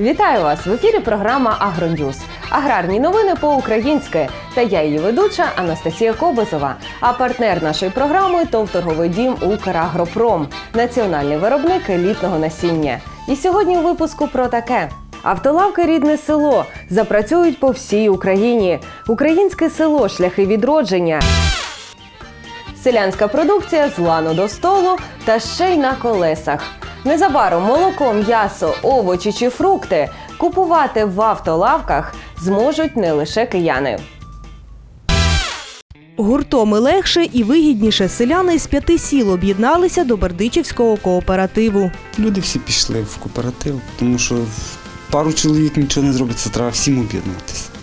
Вітаю вас в ефірі. Програма Агроньюз. Аграрні новини по-українськи. Та я її ведуча Анастасія Кобизова. А партнер нашої програми ТОВ торговий дім Украгропром, національний виробник елітного насіння. І сьогодні у випуску про таке. Автолавки рідне село запрацюють по всій Україні. Українське село шляхи відродження. Селянська продукція з лану до столу та ще й на колесах. Незабаром молоко, м'ясо, овочі чи фрукти купувати в автолавках зможуть не лише кияни. Гуртом і легше і вигідніше селяни з п'яти сіл об'єдналися до Бердичівського кооперативу. Люди всі пішли в кооператив, тому що пару чоловік нічого не зробиться, треба всім об'єднуватися.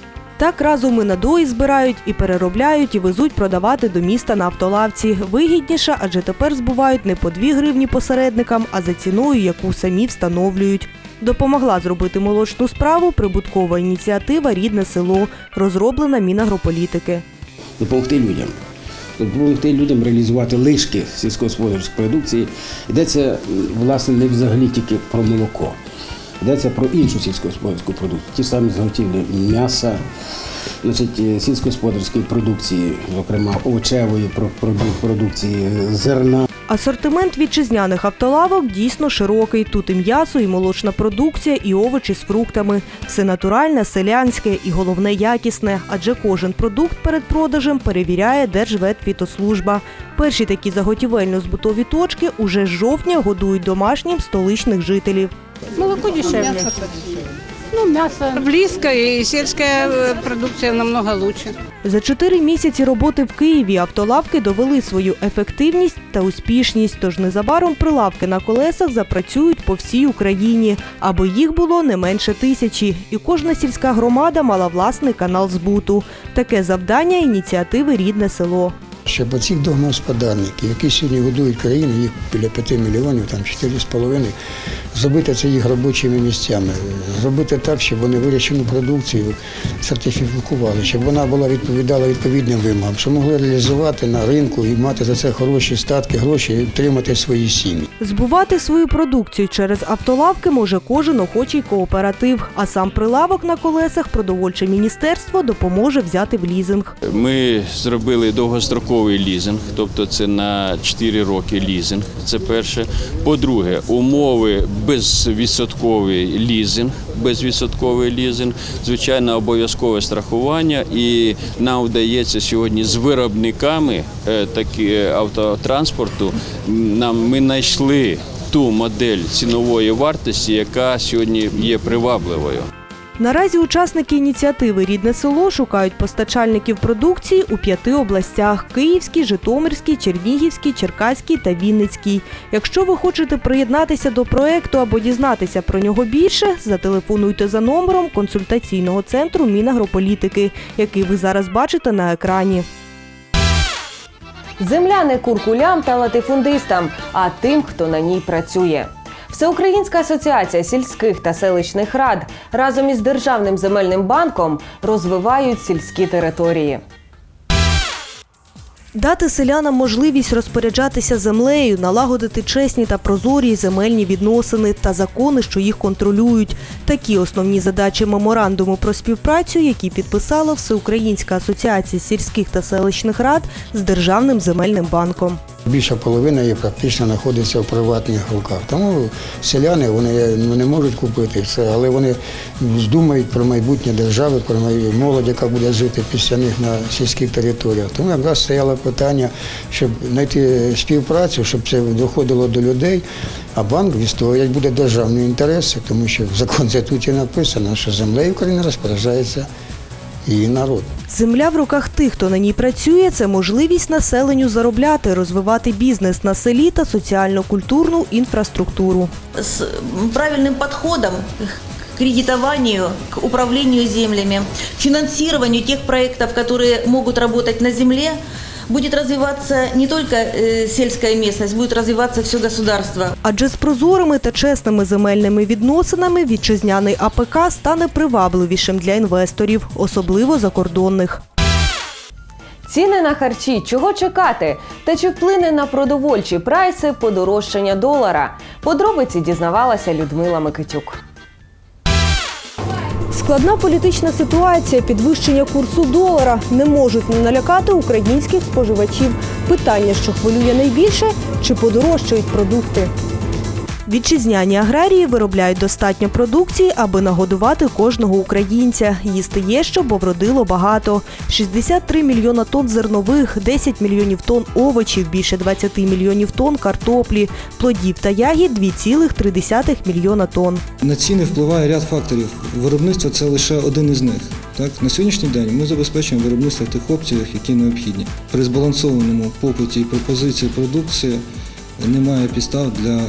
Так разом і надої збирають, і переробляють, і везуть продавати до міста на автолавці. Вигідніше, адже тепер збувають не по 2 гривні посередникам, а за ціною, яку самі встановлюють. Допомогла зробити молочну справу прибуткова ініціатива Рідне село, розроблена Мінагрополітики. допомогти людям. Допомогти людям реалізувати лишки сільськогосподарської продукції. Йдеться власне не взагалі тільки про молоко. Йдеться про іншу сільськогосподарську продукцію. Ті самі зготівлі м'яса, значить, е, сільськогосподарської продукції, зокрема овочевої продукції, зерна. Асортимент вітчизняних автолавок дійсно широкий. Тут і м'ясо, і молочна продукція, і овочі з фруктами. Все натуральне, селянське і головне якісне, адже кожен продукт перед продажем перевіряє Держветвітослужба. Перші такі заготівельно-збутові точки уже з жовтня годують домашнім столичних жителів. Молоко дешевле. Ну, мясо. Близко, и сельская э, продукция намного лучше. За чотири місяці роботи в Києві автолавки довели свою ефективність та успішність. Тож незабаром прилавки на колесах запрацюють по всій Україні, аби їх було не менше тисячі. І кожна сільська громада мала власний канал збуту. Таке завдання ініціативи Рідне село. Щоб оці домогосподарники, які сьогодні годують країну, їх біля 5 мільйонів, там 4,5, зробити це їх робочими місцями, зробити так, щоб вони вирощену продукцію сертифікували, щоб вона була відповідала відповідним вимогам, щоб могли реалізувати на ринку і мати за це хороші статки, гроші і утримати свої сім'ї. Збувати свою продукцію через автолавки може кожен охочий кооператив. А сам прилавок на колесах продовольче міністерство допоможе взяти в лізинг. Ми зробили довгостроковий лізинг, тобто це на 4 роки лізинг. Це перше. По-друге, умови безвідсотковий лізинг, безвідсотковий лізинг, звичайно, обов'язкове страхування. І нам вдається сьогодні з виробниками е, такі автотранспорту. Нам ми знайшли ту модель цінової вартості, яка сьогодні є привабливою. Наразі учасники ініціативи Рідне село шукають постачальників продукції у п'яти областях: Київській, Житомирській, Чернігівській, Черкаській та Вінницькій. Якщо ви хочете приєднатися до проекту або дізнатися про нього більше, зателефонуйте за номером консультаційного центру Мінагрополітики, який ви зараз бачите на екрані. Земля не куркулям та латифундистам, а тим, хто на ній працює. Всеукраїнська асоціація сільських та селищних рад разом із Державним земельним банком розвивають сільські території. Дати селянам можливість розпоряджатися землею, налагодити чесні та прозорі земельні відносини та закони, що їх контролюють. Такі основні задачі меморандуму про співпрацю, які підписала Всеукраїнська асоціація сільських та селищних рад з Державним земельним банком. Більша половина її практично знаходиться в приватних руках. Тому селяни вони ну, не можуть купити це, але вони думають про майбутнє держави, про молодь, яка буде жити після них на сільських територіях. Тому якраз стояло питання, щоб знайти співпрацю, щоб це доходило до людей, а банк відстоювати буде державні інтереси, тому що в закон Конституції написано, що землею України розпоряджається її народ. Земля в руках тих, хто на ній працює, це можливість населенню заробляти, розвивати бізнес на селі та соціально-культурну інфраструктуру. З правильним підходом к кредитованию, к управлению землями, финансированию тех проектов, которые могут работать на земле, будет развиваться не только э, сельская местность, будет развиваться все государство. Адже з прозорими та чесними земельними відносинами вітчизняний АПК стане привабливішим для інвесторів, особливо закордонних. Ціни на харчі, чого чекати? Та чи вплине на продовольчі прайси подорожчання долара? Подробиці дізнавалася Людмила Микитюк. Складна політична ситуація, підвищення курсу долара не можуть не налякати українських споживачів. Питання, що хвилює найбільше, чи подорожчають продукти. Вітчизняні аграрії виробляють достатньо продукції, аби нагодувати кожного українця. Їсти є що, бо вродило багато. 63 мільйона тонн зернових, 10 мільйонів тонн овочів, більше 20 мільйонів тонн картоплі, плодів та ягід 2,3 мільйона тонн. На ціни впливає ряд факторів. Виробництво це лише один із них. Так, на сьогоднішній день ми забезпечуємо виробництво тих обсягах, які необхідні. При збалансованому попиті і пропозиції продукції немає підстав для е,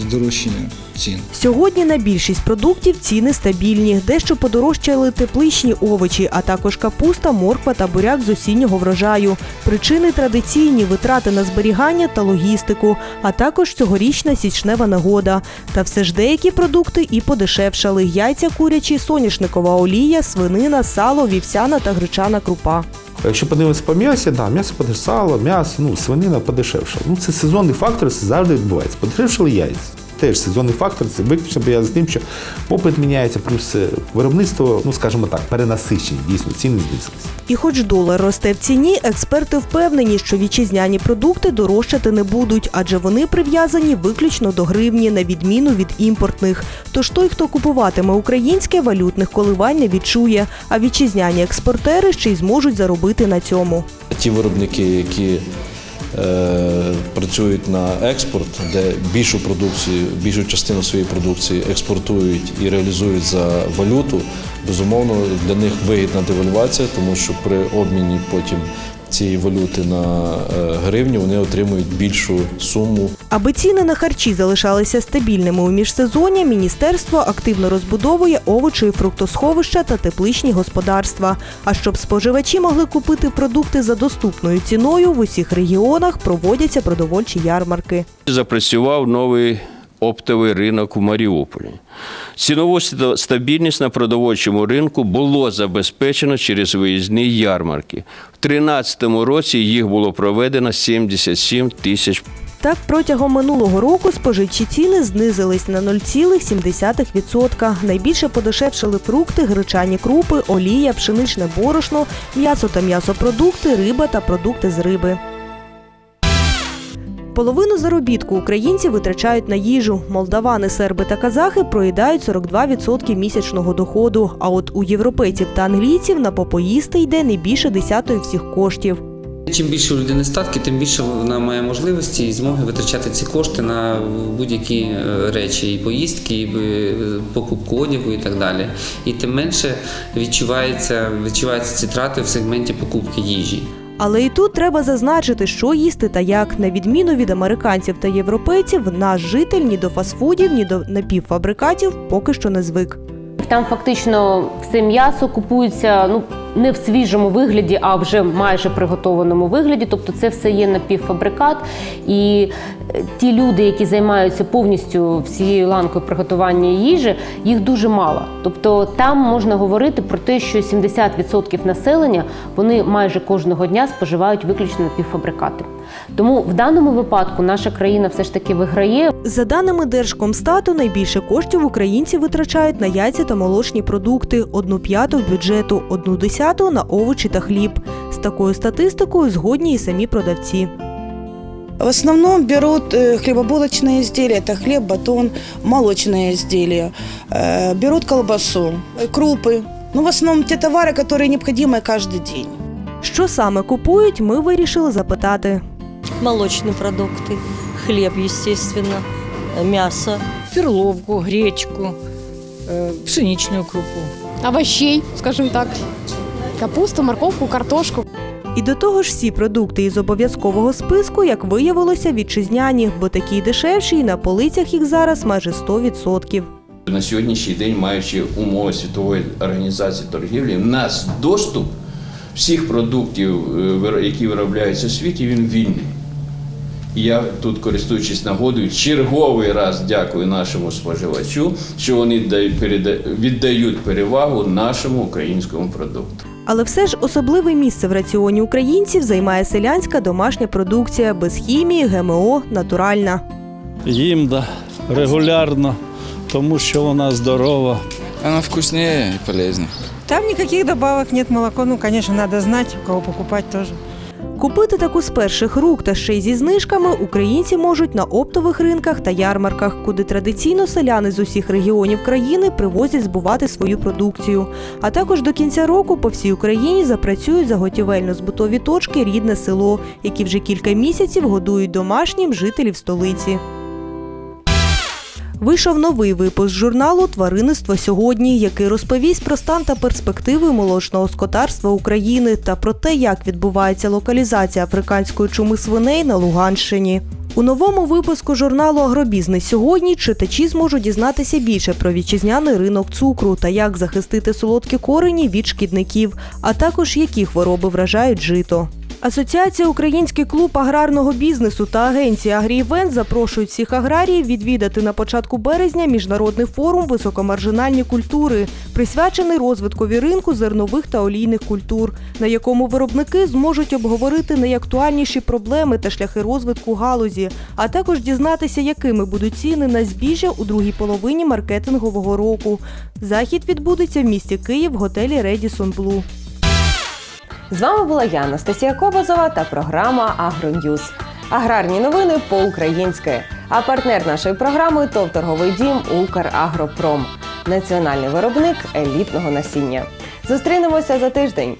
здорожчання цін. Сьогодні на більшість продуктів ціни стабільні. Дещо подорожчали тепличні овочі, а також капуста, морква та буряк з осіннього врожаю. Причини традиційні витрати на зберігання та логістику, а також цьогорічна січнева негода. Та все ж деякі продукти і подешевшали: яйця курячі, соняшникова олія, свинина, сало, вівсяна та гречана крупа. Якщо подивитися по м'ясі, да, м'ясо подешевшало, м'ясо, ну, свинина подешевшала. Ну, це сезонний фактор, це завжди відбувається. Подешевшали яйця. Теж сезонний фактор, це виключно пов'язано з тим, що попит міняється, плюс е, виробництво, ну скажімо так, перенасичені, дійсно, ціни знизилися. І хоч долар росте в ціні, експерти впевнені, що вітчизняні продукти дорожчати не будуть, адже вони прив'язані виключно до гривні, на відміну від імпортних. Тож той, хто купуватиме українське, валютних коливань не відчує, а вітчизняні експортери ще й зможуть заробити на цьому. Ті виробники, які працюють на експорт, де більшу продукцію, більшу частину своєї продукції експортують і реалізують за валюту, безумовно, для них вигідна девальвація, тому що при обміні потім цієї валюти на е, гривню вони отримують більшу суму Аби ціни на харчі залишалися стабільними у міжсезоння, міністерство активно розбудовує овочі і фруктосховища та тепличні господарства. А щоб споживачі могли купити продукти за доступною ціною, в усіх регіонах проводяться продовольчі ярмарки. Запрацював новий оптовий ринок у Маріуполі. Цінову стабільність на продовольчому ринку було забезпечено через виїзні ярмарки. В 2013 році їх було проведено 77 тисяч Так, протягом минулого року споживчі ціни знизились на 0,7%. Найбільше подешевшали фрукти, гречані крупи, олія, пшеничне борошно, м'ясо та м'ясопродукти, риба та продукти з риби. Половину заробітку українці витрачають на їжу. Молдавани, серби та казахи проїдають 42% місячного доходу. А от у європейців та англійців на попоїсти йде не більше десятої всіх коштів. Чим більше у людини статки, тим більше вона має можливості і змоги витрачати ці кошти на будь-які е, речі, і поїздки, і е, покупку одягу і так далі. І тим менше відчувається, відчуваються ці трати в сегменті покупки їжі. Але і тут треба зазначити, що їсти та як. На відміну від американців та європейців, наш житель ні до фастфудів, ні до напівфабрикатів поки що не звик. Там фактично все м'ясо купується ну не в свіжому вигляді, а вже майже приготованому вигляді. Тобто це все є напівфабрикат. І е, ті люди, які займаються повністю всією ланкою приготування їжі, їх дуже мало. Тобто там можна говорити про те, що 70% населення вони майже кожного дня споживають виключно напівфабрикати. Тому в даному випадку наша країна все ж таки виграє. За даними Держкомстату, найбільше коштів українці витрачають на яйця та молочні продукти, одну п'яту бюджету, одну десяту на овочі та хліб. З такою статистикою згодні і самі продавці. В основном берут э, хлебобулочные изделия, это хлеб, батон, молочные изделия. Э, Берут колбасу, э, крупы. Ну, в основном те товары, которые необходимы каждый день. Що саме купують, ми вирішили запитати. молочные продукты, хлеб, естественно, э, мясо. Перловку, гречку, е, пшеничну крупу. Овощей, скажем так. Капусту, морковку, картошку. І до того ж, всі продукти із обов'язкового списку, як виявилося, вітчизняні, бо такі й дешевші, і на полицях їх зараз майже 100%. На сьогоднішній день, маючи умови Світової організації торгівлі, в нас доступ всіх продуктів, е, які виробляються у світі, він вільний. І я тут, користуючись нагодою, черговий раз дякую нашому споживачу, що вони дають- віддають перевагу нашому українському продукту. Але все ж особливе місце в раціоні українців займає селянська домашня продукція без хімії, ГМО, натуральна. Їм да, регулярно, тому що вона здорова, Вона вкусніє і полезна. Там никаких добавок нет, молоко, ну, конечно, надо знать, у кого покупать тоже. Купити таку з перших рук та ще й зі знижками українці можуть на оптових ринках та ярмарках, куди традиційно селяни з усіх регіонів країни привозять збувати свою продукцію. А також до кінця року по всій Україні запрацюють заготівельно-збутові точки рідне село, які вже кілька місяців годують домашнім жителів столиці. Вийшов новий випуск журналу Тваринництво сьогодні, який розповість про стан та перспективи молочного скотарства України та про те, як відбувається локалізація африканської чуми свиней на Луганщині. У новому випуску журналу Агробізнес сьогодні читачі зможуть дізнатися більше про вітчизняний ринок цукру та як захистити солодкі корені від шкідників, а також які хвороби вражають жито. Асоціація Український клуб аграрного бізнесу та агенція Агріівент запрошують всіх аграріїв відвідати на початку березня міжнародний форум високомаржинальні культури, присвячений розвиткові ринку зернових та олійних культур, на якому виробники зможуть обговорити найактуальніші проблеми та шляхи розвитку галузі, а також дізнатися, якими будуть ціни на збіжжя у другій половині маркетингового року. Захід відбудеться в місті Київ в готелі Redison Blue. З вами була я, Анастасія Кобазова та програма Агроньюз. Аграрні новини по-українськи. А партнер нашої програми ТОВ торговий дім Украгропром, національний виробник елітного насіння. Зустрінемося за тиждень.